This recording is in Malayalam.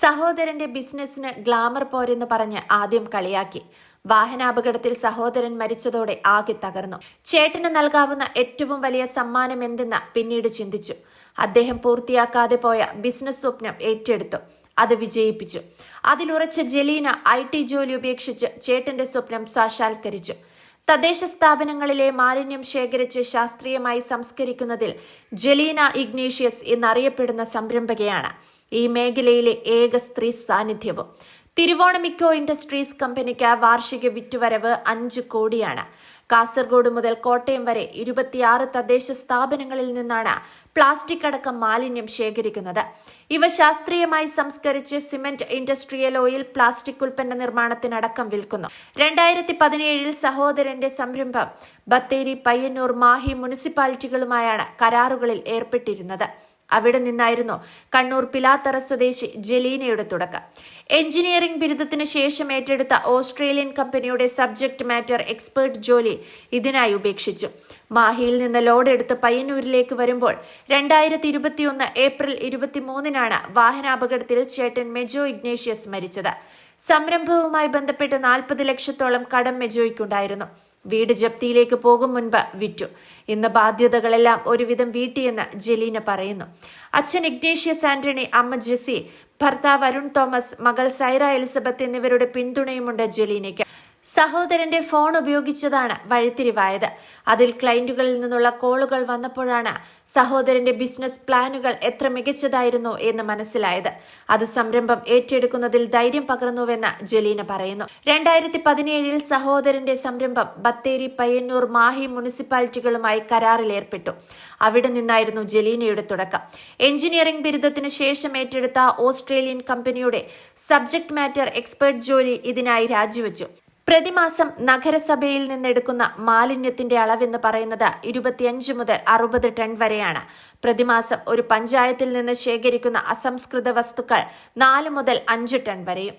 സഹോദരന്റെ ബിസിനസ്സിന് ഗ്ലാമർ പോരെന്ന് പറഞ്ഞ് ആദ്യം കളിയാക്കി. വാഹനാപകടത്തിൽ സഹോദരൻ മരിച്ചതോടെ ആകെ തകർന്നു. ചേട്ടന് നൽകാവുന്ന ഏറ്റവും വലിയ സമ്മാനം എന്തെന്ന് പിന്നീട് ചിന്തിച്ചു. അദ്ദേഹം പൂർത്തിയാക്കാതെ പോയ ബിസിനസ് സ്വപ്നം ഏറ്റെടുത്തു. അത് വിജയിപ്പിച്ചു. അതിലുറച്ച ജലീന ഐ ടി ജോലി ഉപേക്ഷിച്ച് ചേട്ടന്റെ സ്വപ്നം സാക്ഷാത്കരിച്ചു. തദ്ദേശ സ്ഥാപനങ്ങളിലെ മാലിന്യം ശേഖരിച്ച് ശാസ്ത്രീയമായി സംസ്കരിക്കുന്നതിൽ ജലീന ഇഗ്നീഷ്യസ് എന്നറിയപ്പെടുന്ന സംരംഭകയാണ്. ഈ മേഖലയിലെ ഏക സ്ത്രീ സാന്നിധ്യവും. തിരുവോണമിക്കോ ഇൻഡസ്ട്രീസ് കമ്പനിക്ക് വാർഷിക വിറ്റുവരവ് അഞ്ച് കോടിയാണ്. കാസർഗോഡ് മുതൽ കോട്ടയം വരെ ഇരുപത്തിയാറ് തദ്ദേശ സ്ഥാപനങ്ങളിൽ നിന്നാണ് പ്ലാസ്റ്റിക് അടക്കം മാലിന്യം ശേഖരിക്കുന്നത്. ഇവ ശാസ്ത്രീയമായി സംസ്കരിച്ച് സിമന്റ് ഇൻഡസ്ട്രിയൽ ഓയിൽ പ്ലാസ്റ്റിക് ഉൽപ്പന്ന നിർമ്മാണത്തിനടക്കം വിൽക്കുന്നു. രണ്ടായിരത്തി പതിനേഴിൽ സഹോദരന്റെ സംരംഭം ബത്തേരി പയ്യന്നൂർ മാഹി മുനിസിപ്പാലിറ്റികളുമായാണ് കരാറുകളിൽ ഏർപ്പെട്ടിരുന്നത്. അവിടെ നിന്നായിരുന്നു കണ്ണൂർ പിലാത്തറ സ്വദേശി ജലീനയുടെ തുടക്കം. എഞ്ചിനീയറിംഗ് ബിരുദത്തിന് ശേഷം ഏറ്റെടുത്ത ഓസ്ട്രേലിയൻ കമ്പനിയുടെ സബ്ജക്ട് മാറ്റർ എക്സ്പേർട്ട് ജോലി ഇതിനായി ഉപേക്ഷിച്ചു. മാഹിയിൽ നിന്ന് ലോഡ് എടുത്ത് പയ്യന്നൂരിലേക്ക് വരുമ്പോൾ രണ്ടായിരത്തി ഇരുപത്തിയൊന്ന് ഏപ്രിൽ ഇരുപത്തിമൂന്നിനാണ് വാഹനാപകടത്തിൽ ചേട്ടൻ മെജോ ഇഗ്നേഷ്യസ് മരിച്ചത്. സംരംഭവുമായി ബന്ധപ്പെട്ട് നാൽപ്പത് ലക്ഷത്തോളം കടം മെജോയ്ക്കുണ്ടായിരുന്നു. വീട് ജപ്തിയിലേക്ക് പോകും മുൻപ് വിറ്റു. ഇന്ന് ബാധ്യതകളെല്ലാം ഒരുവിധം വീട്ടിയെന്ന് ജലീന പറയുന്നു. അച്ഛൻ ഇഗ്നേഷ്യസ് ആന്റണി അമ്മ ജെസി ഭർത്താവ് അരുൺ തോമസ് മകൾ സൈറ എലിസബത്ത് എന്നിവരുടെ പിന്തുണയുമുണ്ട് ജലീനയ്ക്ക്. സഹോദരന്റെ ഫോൺ ഉപയോഗിച്ചതാണ് വഴിത്തിരിവായത്. അതിൽ ക്ലയന്റുകളിൽ നിന്നുള്ള കോളുകൾ വന്നപ്പോഴാണ് സഹോദരന്റെ ബിസിനസ് പ്ലാനുകൾ എത്ര മികച്ചതായിരുന്നു എന്ന് മനസ്സിലായത്. അത് സംരംഭം ഏറ്റെടുക്കുന്നതിൽ ധൈര്യം പകർന്നുവെന്ന് ജലീന പറയുന്നു. രണ്ടായിരത്തി പതിനേഴിൽ സഹോദരന്റെ സംരംഭം ബത്തേരി പയ്യന്നൂർ മാഹി മുനിസിപ്പാലിറ്റികളുമായി കരാറിലേർപ്പെട്ടു അവിടെ നിന്നായിരുന്നു ജലീനയുടെ തുടക്കം. എഞ്ചിനീയറിംഗ് ബിരുദത്തിന് ശേഷം ഏറ്റെടുത്ത ഓസ്ട്രേലിയൻ കമ്പനിയുടെ സബ്ജക്ട് മാറ്റർ എക്സ്പെർട്ട് ജോലി ഇതിനായി രാജിവെച്ചു. പ്രതിമാസം നഗരസഭയിൽ നിന്നെടുക്കുന്ന മാലിന്യത്തിന്റെ അളവെന്ന് പറയുന്നത് ഇരുപത്തിയഞ്ച് മുതൽ അറുപത് ടൺ വരെയാണ്. പ്രതിമാസം ഒരു പഞ്ചായത്തിൽ നിന്ന് ശേഖരിക്കുന്ന അസംസ്കൃത വസ്തുക്കൾ നാല് മുതൽ അഞ്ച് ടൺ വരെയും.